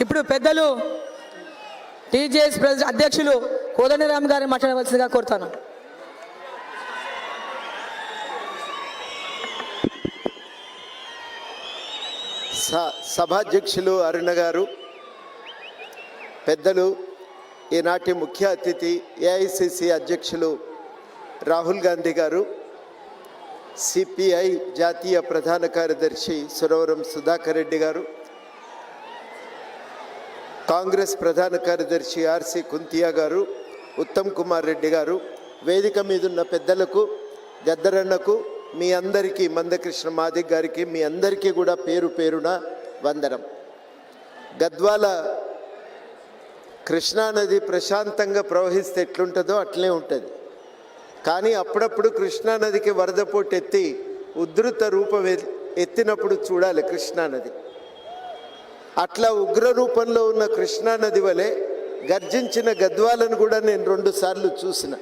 ఇప్పుడు పెద్దలు TJS president అధ్యక్షులు కోదండరామ్ గారిని మాట్లాడవలసిందిగా కోరుతాను. స- సభాధ్యక్షులు అరుణ గారు పెద్దలు ఈనాటి ముఖ్య అతిథి ఏఐసిసి అధ్యక్షులు రాహుల్ గాంధీ గారు సిపిఐ జాతీయ ప్రధాన కార్యదర్శి సురవరం సుధాకర్ రెడ్డి గారు కాంగ్రెస్ ప్రధాన కార్యదర్శి ఆర్సి కుంతియా గారు ఉత్తమ్ కుమార్ రెడ్డి గారు వేదిక మీదున్న పెద్దలకు గద్దరన్నకు మీ అందరికీ మందకృష్ణ మాదిక్ గారికి మీ అందరికీ కూడా పేరు పేరున వందనం. గద్వాల కృష్ణానది ప్రశాంతంగా ప్రవహిస్తే ఎట్లుంటుందో అట్లే ఉంటుంది. కానీ అప్పుడప్పుడు కృష్ణానదికి వరద పోటెత్తి ఎత్తి ఉధృత రూపం ఎత్తినప్పుడు చూడాలి కృష్ణానది అట్లా ఉగ్ర రూపంలో ఉన్న కృష్ణానది వలె గర్జించిన గద్వాలను కూడా నేను రెండు సార్లు చూసిన.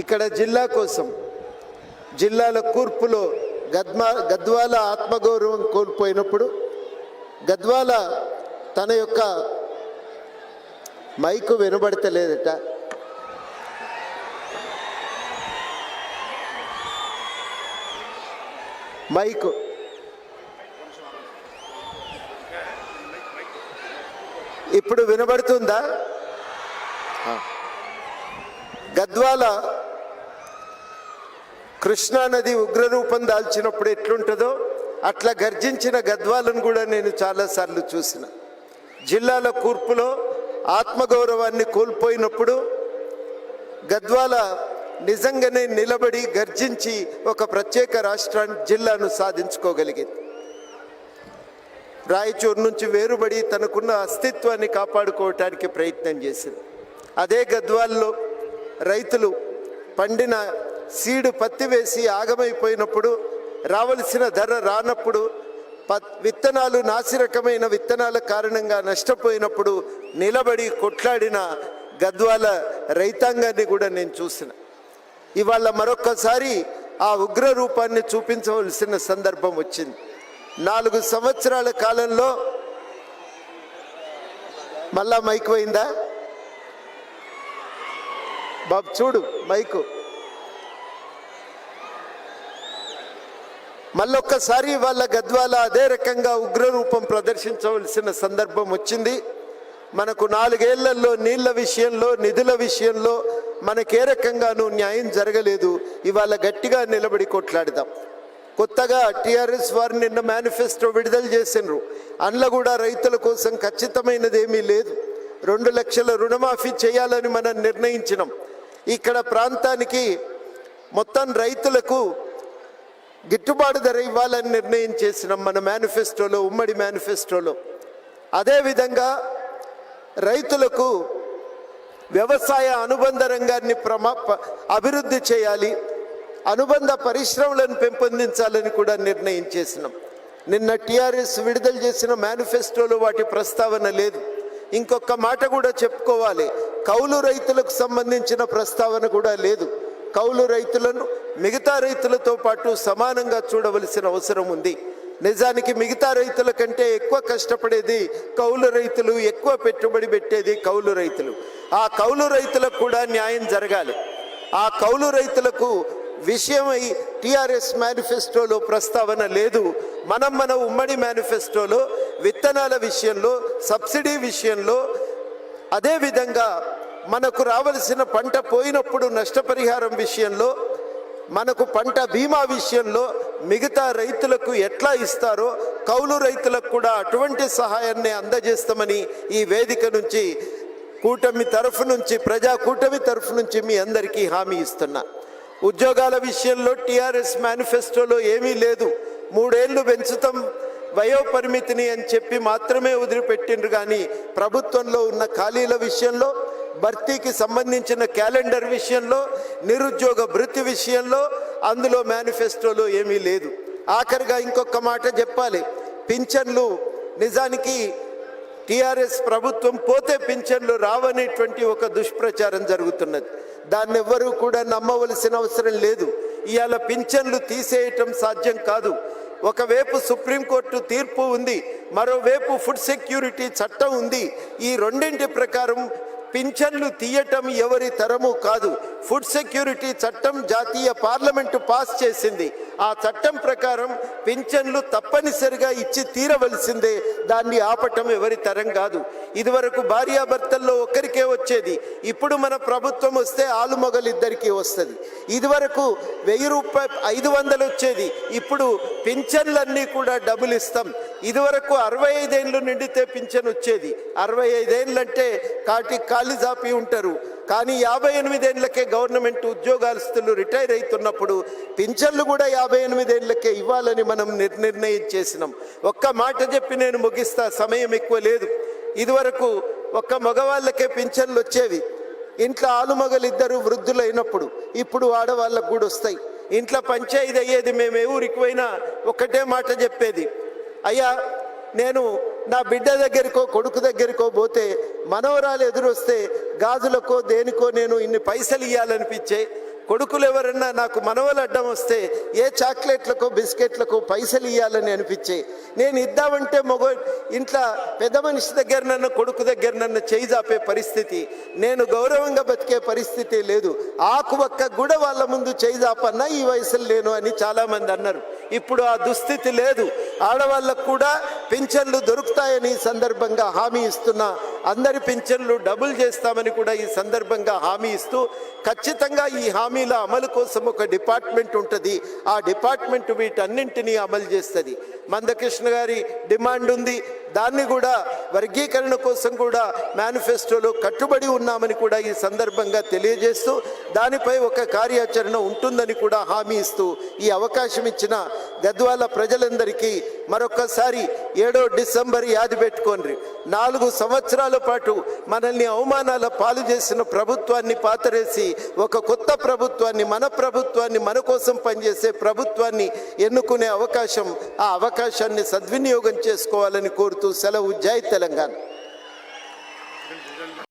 ఇక్కడ జిల్లా కోసం జిల్లాల కూర్పులో గద్మా గద్వాల ఆత్మగౌరవం కోల్పోయినప్పుడు గద్వాల తన యొక్క మైకు వినబడతలేదట. మైకు ఇప్పుడు వినబడుతుందా. గద్వాల కృష్ణానది ఉగ్రరూపం దాల్చినప్పుడు ఎట్లుంటుందో అట్లా గర్జించిన గద్వాలను కూడా నేను చాలాసార్లు చూసిన. జిల్లాల కూర్పులో ఆత్మగౌరవాన్ని కోల్పోయినప్పుడు గద్వాల నిజంగానే నిలబడి గర్జించి ఒక ప్రత్యేక రాష్ట్రాన్ని జిల్లాను సాధించుకోగలిగింది. రాయచూరు నుంచి వేరుబడి తనకున్న అస్తిత్వాన్ని కాపాడుకోవటానికి ప్రయత్నం చేసింది. అదే గద్వాల్లో రైతులు పండిన సీడు పత్తి వేసి ఆగమైపోయినప్పుడు రావలసిన ధర రానప్పుడు పత్ విత్తనాలు నాసిరకమైన విత్తనాల కారణంగా నష్టపోయినప్పుడు నిలబడి కొట్లాడిన గద్వాల రైతాంగాన్ని కూడా నేను చూసిన. ఇవాళ మరొక్కసారి ఆ ఉగ్ర రూపాన్ని చూపించవలసిన సందర్భం వచ్చింది. నాలుగు సంవత్సరాల కాలంలో మళ్ళా మైక్ పోయిందా? బాబు చూడు మైకు. మళ్ళొక్కసారి వాళ్ళ గద్వాల అదే రకంగా ఉగ్రరూపం ప్రదర్శించవలసిన సందర్భం వచ్చింది. మనకు నాలుగేళ్ళలో నీళ్ళ విషయంలో నిధుల విషయంలో మనకే రకంగానూ న్యాయం జరగలేదు. ఇవాళ గట్టిగా నిలబడి కొట్లాడదాం. కొత్తగా టీఆర్ఎస్ వారు నిన్న మేనిఫెస్టో విడుదల చేసిండ్రు. అందులో కూడా రైతుల కోసం ఖచ్చితమైనది ఏమీ లేదు. రెండు లక్షల రుణమాఫీ చేయాలని మనం నిర్ణయించినాం. ఇక్కడ ప్రాంతానికి మొత్తం రైతులకు గిట్టుబాటు ధర ఇవ్వాలని నిర్ణయం చేసినాం మన మేనిఫెస్టోలో ఉమ్మడి మేనిఫెస్టోలో అదేవిధంగా రైతులకు వ్యవసాయ అనుబంధ రంగాన్ని ప్రమా అభివృద్ధి చేయాలి. అనుబంధ పరిశ్రమలను పెంపొందించాలని కూడా నిర్ణయం చేసినాం. నిన్న టీఆర్ఎస్ విడుదల చేసిన మేనిఫెస్టోలో వాటి ప్రస్తావన లేదు. ఇంకొక మాట కూడా చెప్పుకోవాలి. కౌలు రైతులకు సంబంధించిన ప్రస్తావన కూడా లేదు. కౌలు రైతులను మిగతా రైతులతో పాటు సమానంగా చూడవలసిన అవసరం ఉంది. నిజానికి మిగతా రైతుల కంటే ఎక్కువ కష్టపడేది కౌలు రైతులు ఎక్కువ పెట్టుబడి పెట్టేది కౌలు రైతులు. ఆ కౌలు రైతులకు కూడా న్యాయం జరగాలి. ఆ కౌలు రైతులకు విషయమై టీఆర్ఎస్ మేనిఫెస్టోలో ప్రస్తావన లేదు. మనం మన ఉమ్మడి మేనిఫెస్టోలో విత్తనాల విషయంలో సబ్సిడీ విషయంలో అదేవిధంగా మనకు రావలసిన పంట పోయినప్పుడు నష్టపరిహారం విషయంలో మనకు పంట బీమా విషయంలో మిగతా రైతులకు ఎట్లా ఇస్తారో కౌలు రైతులకు కూడా అటువంటి సహాయాన్ని అందజేస్తామని ఈ వేదిక నుంచి కూటమి తరఫు నుంచి ప్రజా కూటమి తరఫు నుంచి మీ అందరికీ హామీ ఇస్తున్నా. ఉద్యోగాల విషయంలో టీఆర్ఎస్ మేనిఫెస్టోలో ఏమీ లేదు. మూడేళ్ళు పెంచుతాం వయో పరిమితిని అని చెప్పి మాత్రమే వదిలిపెట్టిండ్రు కానీ ప్రభుత్వంలో ఉన్న ఖాళీల విషయంలో భర్తీకి సంబంధించిన క్యాలెండర్ విషయంలో నిరుద్యోగ భృతి విషయంలో అందులో మేనిఫెస్టోలో ఏమీ లేదు. ఆఖరిగా ఇంకొక మాట చెప్పాలి. పింఛన్లు నిజానికి టిఆర్ఎస్ ప్రభుత్వం పోతే పింఛన్లు రావనేటువంటి ఒక దుష్ప్రచారం జరుగుతున్నది. దాన్ని ఎవ్వరూ కూడా నమ్మవలసిన అవసరం లేదు. ఇవాళ పింఛన్లు తీసేయటం సాధ్యం కాదు. ఒకవైపు సుప్రీంకోర్టు తీర్పు ఉంది మరోవైపు ఫుడ్ సెక్యూరిటీ చట్టం ఉంది. ఈ రెండింటి ప్రకారం పింఛన్లు తీయటం ఎవరి తరము కాదు. ఫుడ్ సెక్యూరిటీ చట్టం జాతీయ పార్లమెంటు పాస్ చేసింది. ఆ చట్టం ప్రకారం పింఛన్లు తప్పనిసరిగా ఇచ్చి తీరవలసిందే. దాన్ని ఆపటం ఎవరి తరం కాదు. ఇదివరకు భార్యాభర్తల్లో ఒక్కరికే వచ్చేది. ఇప్పుడు మన ప్రభుత్వం వస్తే ఆలు మొగలిద్దరికీ వస్తుంది. ఇదివరకు వెయ్యి రూపాయ ఐదు వందలు వచ్చేది. ఇప్పుడు పింఛన్లన్నీ కూడా డబ్బులు ఇస్తాం. ఇదివరకు అరవై ఐదేళ్ళు నిండితే పింఛన్ వచ్చేది. అరవై ఐదేళ్ళంటే కాటి కాలి జాపి ఉంటారు. కానీ యాభై ఎనిమిదేళ్ళకే గవర్నమెంట్ ఉద్యోగస్తులు రిటైర్ అవుతున్నప్పుడు పింఛన్లు కూడా యాభై ఎనిమిదేళ్ళకే ఇవ్వాలని మనం నిర్- నిర్ణయం చేసినాం. ఒక్క మాట చెప్పి నేను ముగిస్తా సమయం ఎక్కువ లేదు. ఇదివరకు ఒక్క మగవాళ్ళకే పింఛన్లు వచ్చేవి. ఇంట్లో ఆలుమగలు ఇద్దరు వృద్ధులైనప్పుడు ఇప్పుడు ఆడవాళ్ళకు కూడా వస్తాయి. ఇంట్లో పంచాయతీ అయ్యేది మేము ఏ ఊరికి పోయినా ఒకటే మాట చెప్పేది. అయ్యా నేను నా బిడ్డ దగ్గరికో కొడుకు దగ్గరికో పోతే మనవరాలు ఎదురొస్తే గాజులకో దేనికో నేను ఇన్ని పైసలు ఇవ్వాలనిపించే కొడుకులు ఎవరన్నా నాకు మనవలు అడ్డం వస్తే ఏ చాక్లెట్లకో బిస్కెట్లకో పైసలు ఇవ్వాలని అనిపించే నేను ఇద్దామంటే మగ ఇంట్లో పెద్ద మనిషి దగ్గర నన్ను కొడుకు దగ్గర నన్ను చేయి జాపే పరిస్థితి నేను గౌరవంగా బతికే పరిస్థితి లేదు. ఆకు ఒక్క కూడా వాళ్ళ ముందు చేయి జాపన్నా ఈ వయసులో లేను అని చాలామంది అన్నారు. ఇప్పుడు ఆ దుస్థితి లేదు. ఆడవాళ్ళకు కూడా పింఛన్లు దొరుకుతాయని సందర్భంగా హామీ ఇస్తున్న అందరి పింఛన్లు డబుల్ చేస్తామని కూడా ఈ సందర్భంగా హామీ ఇస్తూ ఖచ్చితంగా ఈ హామీల అమలు కోసం ఒక డిపార్ట్మెంట్ ఉంటుంది. ఆ డిపార్ట్మెంట్ వీటన్నింటినీ అమలు చేస్తుంది. మందకృష్ణ గారి డిమాండ్ ఉంది. దాన్ని కూడా వర్గీకరణ కోసం కూడా మేనిఫెస్టోలో కట్టుబడి ఉన్నామని కూడా ఈ సందర్భంగా తెలియజేస్తూ దానిపై ఒక కార్యాచరణ ఉంటుందని కూడా హామీ ఇస్తూ ఈ అవకాశం ఇచ్చిన గద్వాల ప్రజలందరికీ మరొకసారి ఏడో డిసెంబర్ యాది పెట్టుకోండి. నాలుగు సంవత్సరాల పాటు మనల్ని అవమానాల పాలు చేసిన ప్రభుత్వాన్ని పాతరేసి ఒక కొత్త ప్రభుత్వాన్ని మన ప్రభుత్వాన్ని మన కోసం పనిచేసే ప్రభుత్వాన్ని ఎన్నుకునే అవకాశం ఆ అవకాశాన్ని సద్వినియోగం చేసుకోవాలని కోరుతూ సెలవు. జై తెలంగాణ.